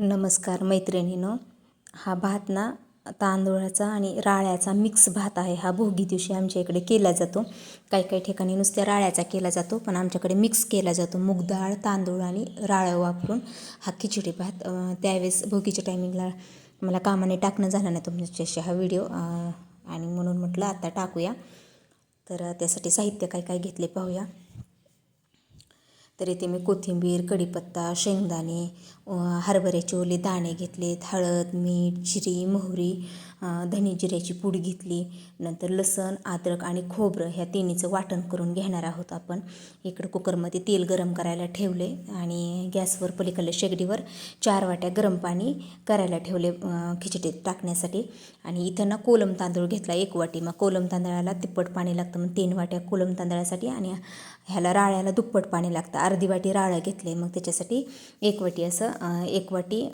नमस्कार मैत्रिणीनो हा भात ना तांदूळाचा आणि राळ्याचा मिक्स भात आहे. हा भोगी दिवशी आमच्या इकडे केला जातो. काही काही ठिकाणी नुसत्या राळ्याचा केला जातो पण आमच्याकडे मिक्स केला जातो. मूग डाळ तांदूळ आणि राळं वापरून हा खिचडी भात. त्यावेळेस भोगीच्या टायमिंगला मला कामाने टाकणं झालं नाही तुमच्याशी हा व्हिडिओ आणि म्हणून म्हटलं आता टाकूया. तर त्यासाठी साहित्य काय काय घेतले पाहूया. तर इथे मी कोथिंबीर कढीपत्ता शेंगदाणे हरभऱ्याचे ओले दाणे घेतलेत हळद मीठ जिरी मोहरी धने जिऱ्याची पूड घेतली. नंतर लसण अद्रक आणि खोबरं ह्या तिन्हीचं वाटण करून घेणार आहोत आपण. इकडं कुकरमध्ये तेल गरम करायला ठेवले आणि गॅसवर पलीकडल्या शेगडीवर चार वाट्या गरम पाणी करायला ठेवले खिचडीत टाकण्यासाठी. आणि इथं ना कोलम तांदूळ घेतला एक वाटी. मग कोलम तांदळाला तिप्पट पाणी लागतं मग तीन वाट्या कोलम तांदळासाठी आणि ह्याला राळ्याला दुप्पट पाणी लागतं. अर्धी वाटी राळं घेतले. मग त्याच्यासाठी एक वाटी असं एक वाटी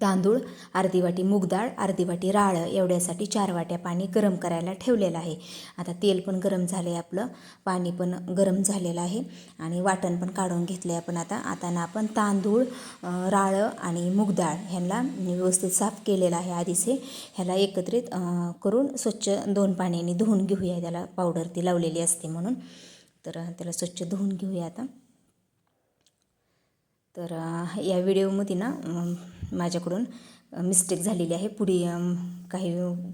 तांदूळ अर्धी वाटी मूग डाळ अर्धी वाटी राळं एवढ्यासाठी चार वाट्या पाणी गरम करायला ठेवलेलं आहे. आता तेल पण गरम झालं आहे आपलं पाणी पण गरम झालेलं आहे आणि वाटण पण काढून घेतलं आहे आपण आता. आता ना आपण तांदूळ राळं आणि मूग डाळ ह्यांना व्यवस्थित साफ केलेलं आहे आधीच हे. ह्याला एकत्रित करून स्वच्छ दोन पाण्याने धुवून घेऊया. त्याला पावडर ती लावलेली असते म्हणून. तर त्याला स्वच्छ धुवून घेऊया आता. तर या व्हिडिओमध्ये ना माझ्याकडून मिस्टेक झालेली आहे. पुढे काही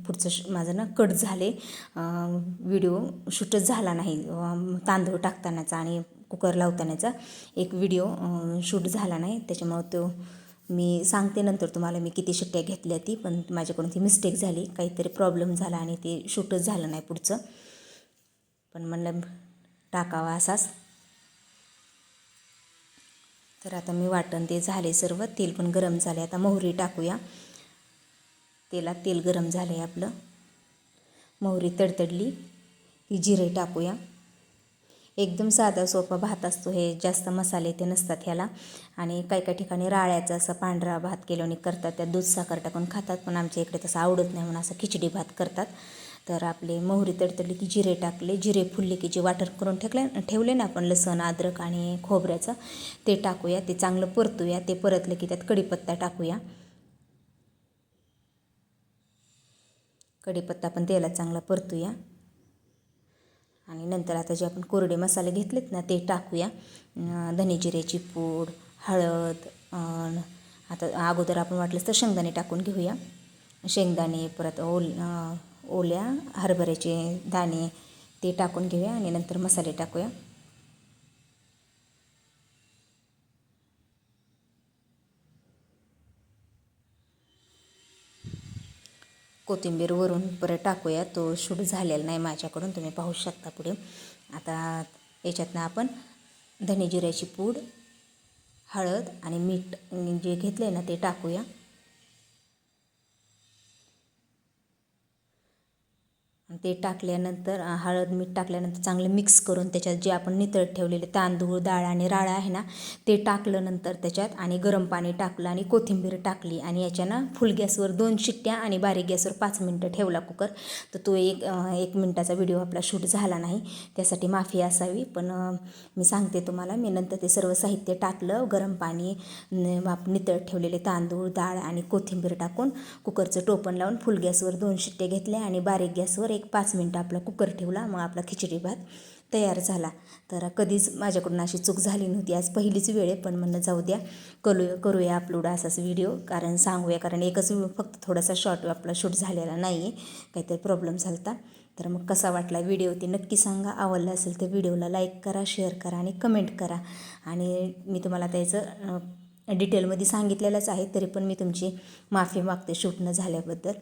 पुढचं श माझं ना कट झाले. व्हिडिओ शूटच झाला नाही. तांदूळ टाकतानाचा आणि कुकर लावतानाचा एक व्हिडिओ शूट झाला नाही. त्याच्यामुळं तो मी सांगते नंतर तुम्हाला मी किती शिट्ट्या घेतल्या ती पण माझ्याकडून ती मिस्टेक झाली. काहीतरी प्रॉब्लेम झाला आणि ते शूटच झालं नाही पुढचं. पण म्हणलं टाकावा असाच तर आता मी वाटण ते झाले सर्व. तेल पण गरम झाले. आता मोहरी टाकूया. तेलात तेल गरम झालं आहे आपलं. मोहरी तडतडली. की जिरे टाकूया. एकदम साधा सोपा भात असतो. हे जास्त मसाले ते नसतात ह्याला. आणि काही काही ठिकाणी राळ्याचा असा पांढरा भात केल्याने करतात. त्यात दूध साखर टाकून खातात. पण आमच्या इकडे तसं आवडत नाही म्हणून असं खिचडी भात करतात. तर आपले मोहरी तडतडली की जिरे टाकले. जिरे फुलले की जे वाटर करून ठेकले ठेवले ना आपण लसण अद्रक आणि खोबऱ्याचं. ते टाकूया ते चांगलं परतूया. ते परतलं की त्यात कढीपत्ता टाकूया. कढीपत्ता पण तेला चांगला परतूया. आणि नंतर आता जे आपण कोरडे मसाले घेतलेत ना ते टाकूया. धने जिऱ्याची पूड हळद आता अगोदर आपण वाटलंच तर शेंगदाणे टाकून घेऊया. शेंगदाणे परत ओल ओल्या हरभऱ्याचे दाणे ते टाकून घेऊया आणि नंतर मसाले टाकूया. कोथिंबीर वरून परत टाकूया. तो शूट झालेला नाही माझ्याकडून तुम्ही पाहू शकता पुढे. आता याच्यातनं आपण धने जिऱ्याची पूड हळद आणि मीठ जे घेतलं आहे ना ते टाकूया. ते टाकल्यानंतर हळद मीठ टाकल्यानंतर चांगलं मिक्स करून त्याच्यात जे आपण नितळत ठेवलेले तांदूळ डाळ आणि राळा आहे ना ते टाकल्यानंतर त्याच्यात आणि गरम पाणी टाकलं आणि कोथिंबीर टाकली आणि याच्यानं फुल गॅसवर दोन शिट्ट्या आणि बारीक गॅसवर पाच मिनटं ठेवला कुकर तर तो एक एक मिनटाचा व्हिडिओ आपला शूट झाला नाही. त्यासाठी माफी असावी पण मी सांगते तुम्हाला मी नंतर ते सर्व साहित्य टाकलं गरम पाणी नितळ नितळत ठेवलेले तांदूळ डाळ आणि कोथिंबीर टाकून कुकरचं टोपण लावून फुल गॅसवर दोन शिट्टे घेतल्या आणि बारीक गॅसवर एक एक पाच मिनटं आपला कुकर ठेवला मग आपला खिचडी भात तयार झाला. तर कधीच माझ्याकडून अशी चूक झाली नव्हती. आज पहिलीच वेळ आहे पण म्हणणं जाऊ द्या करू करूया अपलोड असाच व्हिडिओ. कारण सांगूया कारण एकच फक्त थोडासा शॉर्ट आपला शूट झालेला नाही आहे काहीतरी प्रॉब्लेम झाला तर मग कसा वाटला व्हिडिओ ते नक्की सांगा. आवडला असेल तर व्हिडिओला लाईक करा शेअर करा आणि कमेंट करा. आणि मी तुम्हाला त्याचं डिटेलमध्ये सांगितलेलंच आहे तरी पण मी तुमची माफी मागते शूट न झाल्याबद्दल.